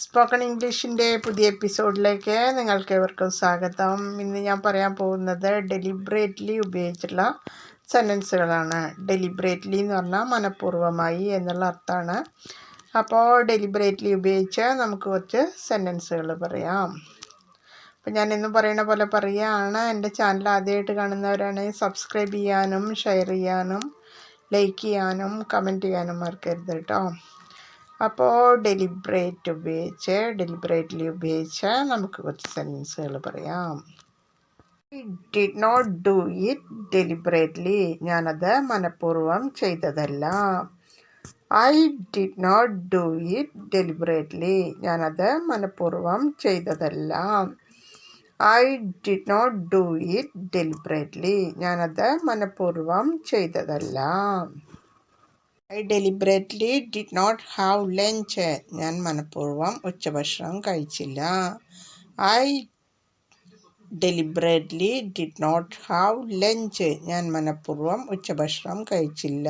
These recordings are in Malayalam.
സ്പോക്കൺ ഇംഗ്ലീഷിന്റെ പുതിയ എപ്പിസോഡിലേക്ക് നിങ്ങൾക്ക് ഏവർക്കും സ്വാഗതം. ഇന്ന് ഞാൻ പറയാൻ പോകുന്നത് ഡെലിബറേറ്റ്ലി ഉപയോഗിച്ചുള്ള സെന്റൻസുകളാണ് ഡെലിബ്രേറ്റ്ലി എന്ന് പറഞ്ഞാൽ മനഃപൂർവമായി എന്നുള്ള അർത്ഥമാണ്. അപ്പോൾ ഡെലിബറേറ്റ്ലി ഉപയോഗിച്ച് നമുക്ക് കുറച്ച് സെന്റൻസുകൾ പറയാം. അപ്പം ഞാൻ ഇന്ന് പറയുന്ന പോലെ പറയുകയാണ്. എന്റെ ചാനൽ ആദ്യമായിട്ട് കാണുന്നവരാണെങ്കിൽ സബ്സ്ക്രൈബ് ചെയ്യാനും ഷെയർ ചെയ്യാനും ലൈക്ക് ചെയ്യാനും കമന്റ് ചെയ്യാനും മറക്കരുത് കേട്ടോ. അപ്പോൾ ഡെലിബ്രേറ്റ് ഉപയോഗിച്ച് ഡെലിബ്രേറ്റ്ലി ഉപയോഗിച്ച് നമുക്ക് കുറച്ച് സെന്റൻസുകൾ പറയാം. Did not do it deliberately ഞാനത് മനഃപൂർവം ചെയ്തതല്ല. I did not do it deliberately ഞാനത് മനഃപൂർവം ചെയ്തതല്ല. I did not do it deliberately ഞാനത് മനഃപൂർവം ചെയ്തതല്ല. I deliberately did not have lunch ഞാൻ മനഃപൂർവം ഉച്ചഭക്ഷണം കഴിച്ചില്ല. I deliberately did not have lunch ഞാൻ മനഃപൂർവം ഉച്ചഭക്ഷണം കഴിച്ചില്ല.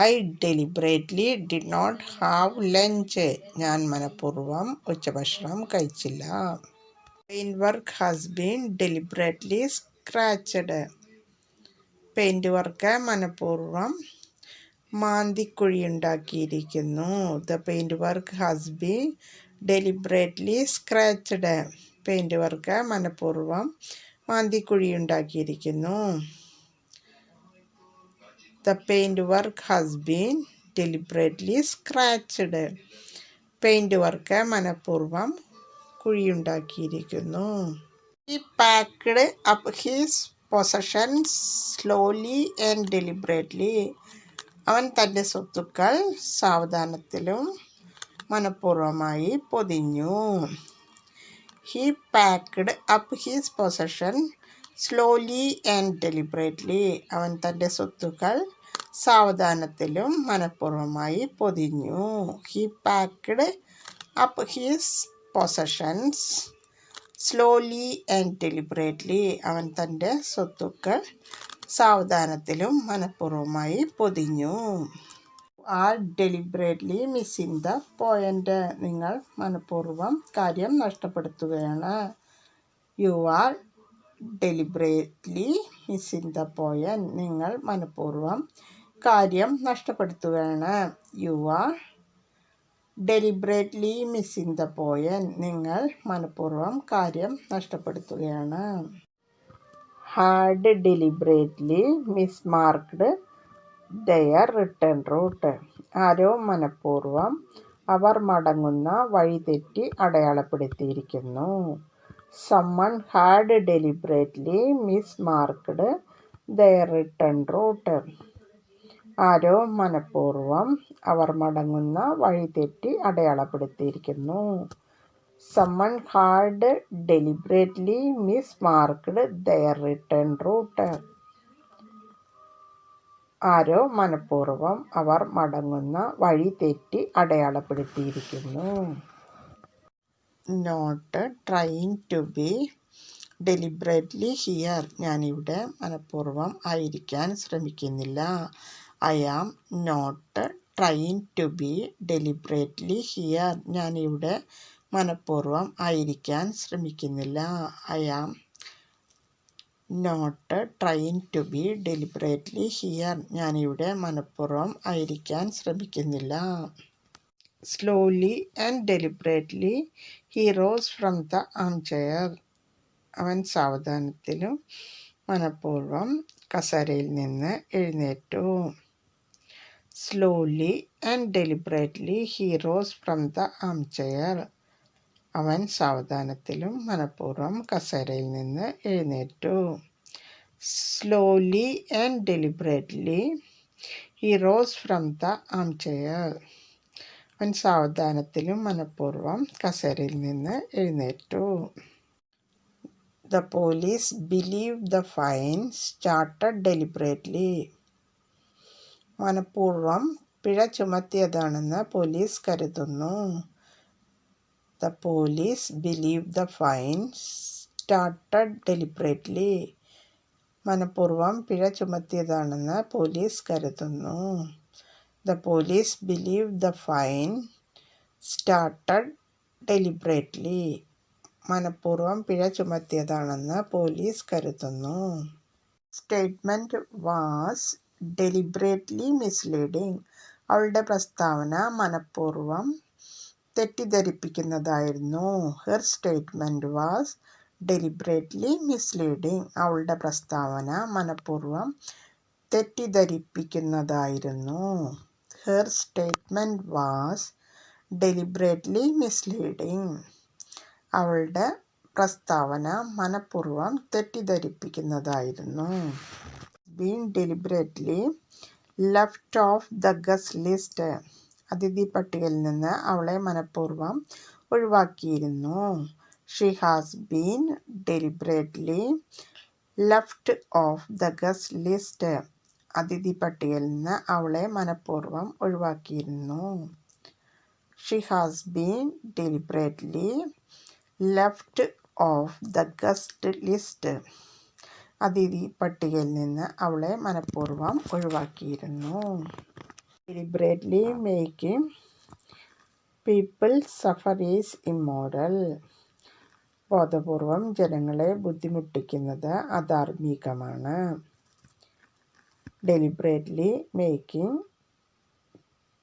I deliberately did not have lunch ഞാൻ മനഃപൂർവം ഉച്ചഭക്ഷണം കഴിച്ചില്ല. Paint work has been deliberately scratched paint work മനഃപൂർവം മാന്തിക്കുഴിയുണ്ടാക്കിയിരിക്കുന്നു. The paint work has be deliberately scratched paint work മനഃപൂർവം മാന്തിക്കുഴിയുണ്ടാക്കിയിരിക്കുന്നു. The paint work has been deliberately scratched paint work മനഃപൂർവം കുഴിയുണ്ടാക്കിയിരിക്കുന്നു. He packed up his possessions slowly and deliberately അവൻ തന്റെ സ്വത്തുക്കൾ സാവധാനത്തിലും മനഃപൂർവമായി പൊതിഞ്ഞു. He packed up his possession slowly and deliberately അവൻ തന്റെ സ്വത്തുക്കൾ സാവധാനത്തിലും മനഃപൂർവമായി പൊതിഞ്ഞു. He packed up his possessions slowly and deliberately അവൻ തന്റെ സ്വത്തുക്കൾ സാവധാനത്തിലും മനഃപൂർവമായി പൊതിഞ്ഞു. Are deliberately missing the point നിങ്ങൾ മനഃപൂർവം കാര്യം നഷ്ടപ്പെടുത്തുകയാണ്. You are deliberately missing the point നിങ്ങൾ മനഃപൂർവം കാര്യം നഷ്ടപ്പെടുത്തുകയാണ്. You are deliberately missing the point നിങ്ങൾ മനഃപൂർവം കാര്യം നഷ്ടപ്പെടുത്തുകയാണ്. Had deliberately mismarked their return route ആരോ മനഃപൂർവം അവർ മടങ്ങുന്ന വഴിതെറ്റി അടയാളപ്പെടുത്തിയിരിക്കുന്നു. Someone had deliberately mismarked their return route ആരോ മനഃപൂർവം അവർ മടങ്ങുന്ന വഴിതെറ്റി അടയാളപ്പെടുത്തിയിരിക്കുന്നു. Someone had deliberately mismarked their return route ആരോ മനഃപൂർവം അവർ മടങ്ങുന്ന വഴി തെറ്റി അടയാളപ്പെടുത്തിയിരിക്കുന്നു. Not trying to be deliberately here ഞാനിവിടെ മനഃപൂർവം ആയിരിക്കാൻ ശ്രമിക്കുന്നില്ല. I am not trying to be deliberately here ഞാനിവിടെ മനഃപൂർവം ആയിരിക്കാൻ ശ്രമിക്കുന്നില്ല. I am not trying to be deliberately here ഞാനിവിടെ മനഃപൂർവം ആയിരിക്കാൻ ശ്രമിക്കുന്നില്ല. Slowly and deliberately he rose from the arm chair അവൻ സാവധാനത്തിലും മനഃപൂർവം കസരയിൽ നിന്ന് എഴുന്നേറ്റു. Slowly and deliberately he rose from the arm chair അവൻ സാവധാനത്തിലും മനഃപൂർവം കസേരയിൽ നിന്ന് എഴുന്നേറ്റു. Slowly and deliberately he rose from the arm chair അവൻ സാവധാനത്തിലും മനഃപൂർവം കസേരയിൽ നിന്ന് എഴുന്നേറ്റു. The police believe the fine started deliberately മനഃപൂർവം പിഴ ചുമത്തിയതാണെന്ന് പോലീസ് കരുതുന്നു. The police believe the fine started deliberately. മനഃപൂർവം പിഴ ചുമത്തിയതാണെന്ന് പോലീസ് കരുതുന്നു. The police believe the fine started deliberately മനഃപൂർവം പിഴ ചുമത്തിയതാണെന്ന് പോലീസ് കരുതുന്നു. സ്റ്റേറ്റ്മെന്റ് വാസ് ഡെലിബറേറ്റ്ലി മിസ്ലീഡിംഗ് അവളുടെ പ്രസ്താവന മനഃപൂർവം തെറ്റിദ്ധരിപ്പിക്കുന്നതായിരുന്നു. Her statement was deliberately misleading അവളുടെ പ്രസ്താവന മനഃപൂർവം തെറ്റിദ്ധരിപ്പിക്കുന്നതായിരുന്നു. Her statement was deliberately misleading അവളുടെ പ്രസ്താവന മനഃപൂർവം തെറ്റിദ്ധരിപ്പിക്കുന്നതായിരുന്നു. Been deliberately left off the guest list അതിഥി പട്ടികയിൽ നിന്ന് അവളെ മനഃപൂർവം ഒഴിവാക്കിയിരുന്നു. She has been deliberately left off the guest list അതിഥി പട്ടികയിൽ നിന്ന് അവളെ മനഃപൂർവം ഒഴിവാക്കിയിരുന്നു. She has been deliberately left off the guest list അതിഥി പട്ടികയിൽ നിന്ന് അവളെ മനഃപൂർവം ഒഴിവാക്കിയിരുന്നു. ഡെലിബ്രേറ്റ്ലി making people suffer is immoral. ബോധപൂർവം ജനങ്ങളെ ബുദ്ധിമുട്ടിക്കുന്നത് അധാർമികമാണ്. Deliberately making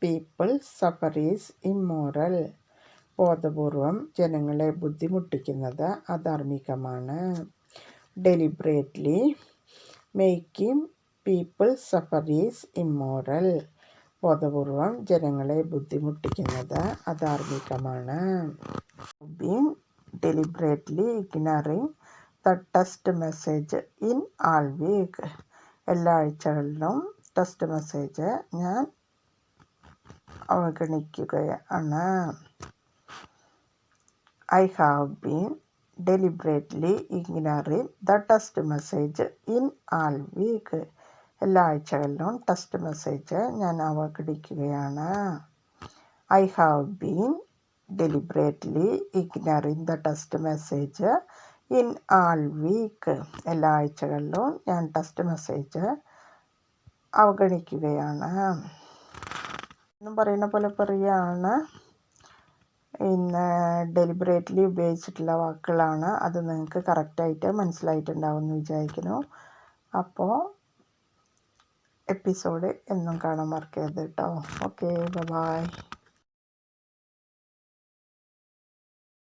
people suffer is immoral ബോധപൂർവം ജനങ്ങളെ ബുദ്ധിമുട്ടിക്കുന്നത് അധാർമികമാണ്. Deliberately making people suffer is immoral ബോധപൂർവം ജനങ്ങളെ ബുദ്ധിമുട്ടിക്കുന്നത് അധാർമികമാണ് been deliberately ignoring the test message in all week എല്ലാ ആഴ്ചകളിലും ടെസ്റ്റ് മെസ്സേജ് ഞാൻ അവഗണിക്കുകയാണ്. I have been deliberately ignoring the test message in all week എല്ലാ ആഴ്ചകളിലും ടെസ്റ്റ് മെസ്സേജ് ഞാൻ അവഗണിക്കുകയാണ്. I have been deliberately ignoring the test message in all week എല്ലാ ആഴ്ചകളിലും ഞാൻ ടെസ്റ്റ് മെസ്സേജ് അവഗണിക്കുകയാണ്. എന്നും പറയുന്ന പോലെ പറയുകയാണ് ഇന്ന് ഡെലിബറേറ്റ്ലി ഉപയോഗിച്ചിട്ടുള്ള വാക്കുകളാണ്. അത് നിങ്ങൾക്ക് കറക്റ്റായിട്ട് മനസ്സിലായിട്ടുണ്ടാവും എന്ന് വിചാരിക്കുന്നു. അപ്പോൾ എപ്പിസോഡ് എന്നും കാണാൻ മറക്കരുത് കേട്ടോ ഓക്കെ ബൈ